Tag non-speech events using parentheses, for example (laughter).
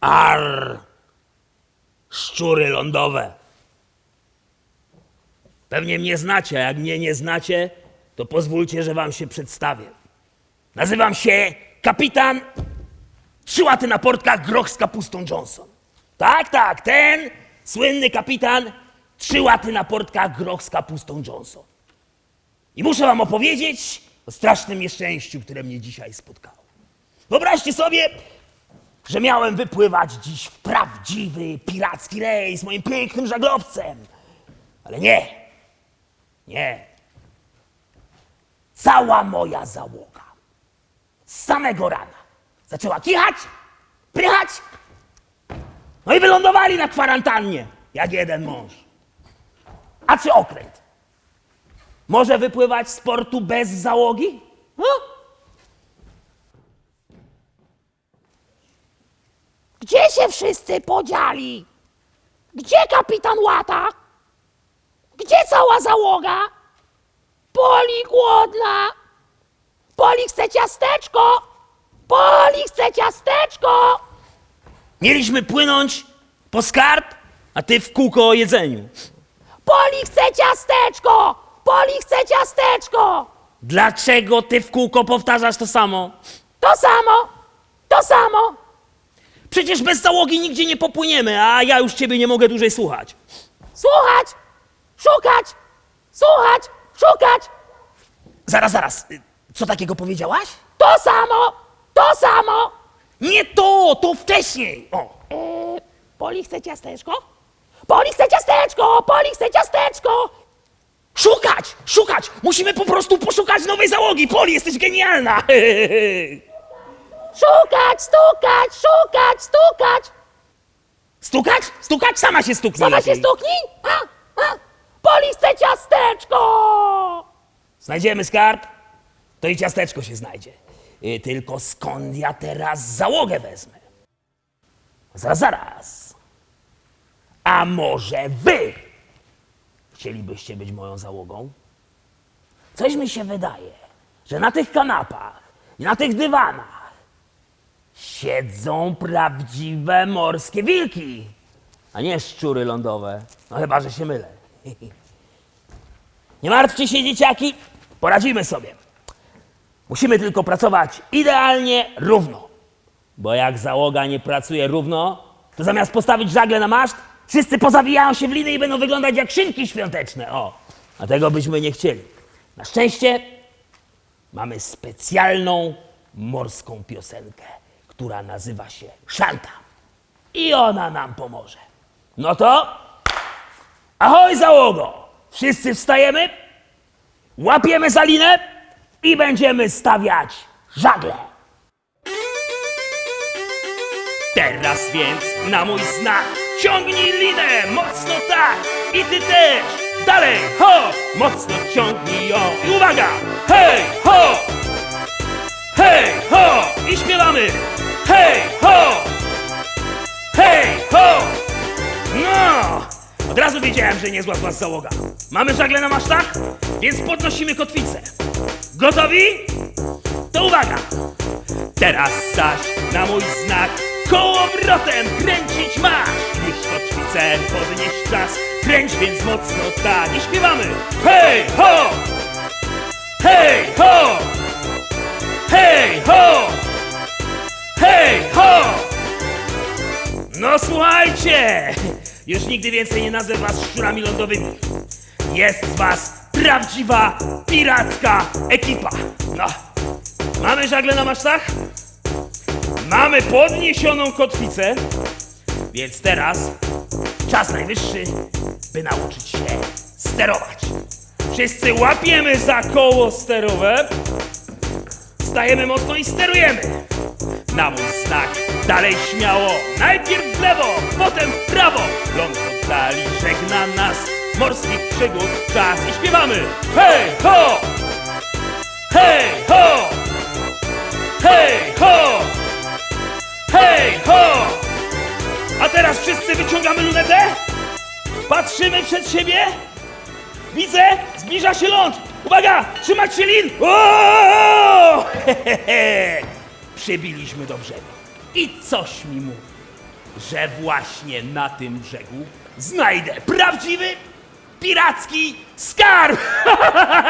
Ar! Szczury lądowe. Pewnie mnie znacie, a jak mnie nie znacie, to pozwólcie, że wam się przedstawię. Nazywam się kapitan Trzy łaty na portkach groch z kapustą Johnson. Tak, tak, ten słynny kapitan Trzy łaty na portkach groch z kapustą Johnson. I muszę wam opowiedzieć o strasznym nieszczęściu, które mnie dzisiaj spotkało. Wyobraźcie sobie, że miałem wypływać dziś w prawdziwy piracki rejs moim pięknym żaglowcem. Ale nie, nie. Cała moja załoga z samego rana zaczęła kichać, prychać, no i wylądowali na kwarantannie, jak jeden mąż. A czy okręt może wypływać z portu bez załogi? No? Gdzie się wszyscy podzieli? Gdzie kapitan Łata? Gdzie cała załoga? Poli głodna! Poli chce ciasteczko! Poli chce ciasteczko! Mieliśmy płynąć po skarb, a ty w kółko o jedzeniu. Poli chce ciasteczko! Poli chce ciasteczko! Dlaczego ty w kółko powtarzasz to samo? To samo! To samo! Przecież bez załogi nigdzie nie popłyniemy, a ja już ciebie nie mogę dłużej słuchać. Słuchać! Szukać! Słuchać! Szukać! Zaraz, zaraz. y, Co takiego powiedziałaś? To samo! To samo! Nie to, to wcześniej. O, Eee, Poli chce ciasteczko? Poli chce ciasteczko! Poli chce ciasteczko! szukać, szukać. Musimy po prostu poszukać nowej załogi. Poli, jesteś genialna. (laughs) Szukać, stukać, szukać, stukać! Stukać? Stukać? Sama się stuknij. Sama się lepiej. stuknij! A, a. Poli chce ciasteczko! Znajdziemy skarb, to i ciasteczko się znajdzie. Y, Tylko skąd ja teraz załogę wezmę? Zaraz, zaraz. A może wy chcielibyście być moją załogą? Coś mi się wydaje, że na tych kanapach i na tych dywanach siedzą prawdziwe morskie wilki, a nie szczury lądowe. No chyba, że się mylę. (laughs) Nie martwcie się, dzieciaki, poradzimy sobie. Musimy tylko pracować idealnie równo. Bo jak załoga nie pracuje równo, to zamiast postawić żagle na maszt, wszyscy pozawijają się w liny i będą wyglądać jak szynki świąteczne. O, a tego byśmy nie chcieli. Na szczęście mamy specjalną morską piosenkę, która nazywa się Szanta. I ona nam pomoże. No to Ahoj załogo! Wszyscy wstajemy, łapiemy za linę i będziemy stawiać żagle. Teraz więc na mój znak ciągnij linę mocno tak i ty też. Dalej, ho! Mocno ciągnij ją i uwaga! Hej, ho! Hej, ho! I śpiewamy! Hej, ho! Hej, ho! No! Od razu wiedziałem, że niezła z załoga. Mamy żagle na masztach, więc podnosimy kotwicę. Gotowi? To uwaga! Teraz zaś na mój znak kołowrotem kręcić masz! Niech kotwicę podnieś czas, kręć więc mocno tak i śpiewamy! Hej, ho! Hej, ho! Hej, ho! Hej, ho! No słuchajcie! Już nigdy więcej nie nazwę was szczurami lądowymi. Jest z was prawdziwa piracka ekipa. No. Mamy żagle na masztach? Mamy podniesioną kotwicę. Więc teraz czas najwyższy, by nauczyć się sterować. Wszyscy łapiemy za koło sterowe. Stajemy mocno i sterujemy. Na mój znak dalej śmiało. Najpierw w lewo, potem w prawo. Ląd oddali żegna nas. Morskich przygód czas i śpiewamy. Hej, ho! Hej, ho! Hej, ho! Hej, ho! Teraz wszyscy wyciągamy lunetę. Patrzymy przed siebie. Widzę, zbliża się ląd. Uwaga, trzymać się lin. O! Hehehe. (laughs) Przybiliśmy do brzegu. I coś mi mówi, że właśnie na tym brzegu znajdę prawdziwy piracki skarb. (laughs)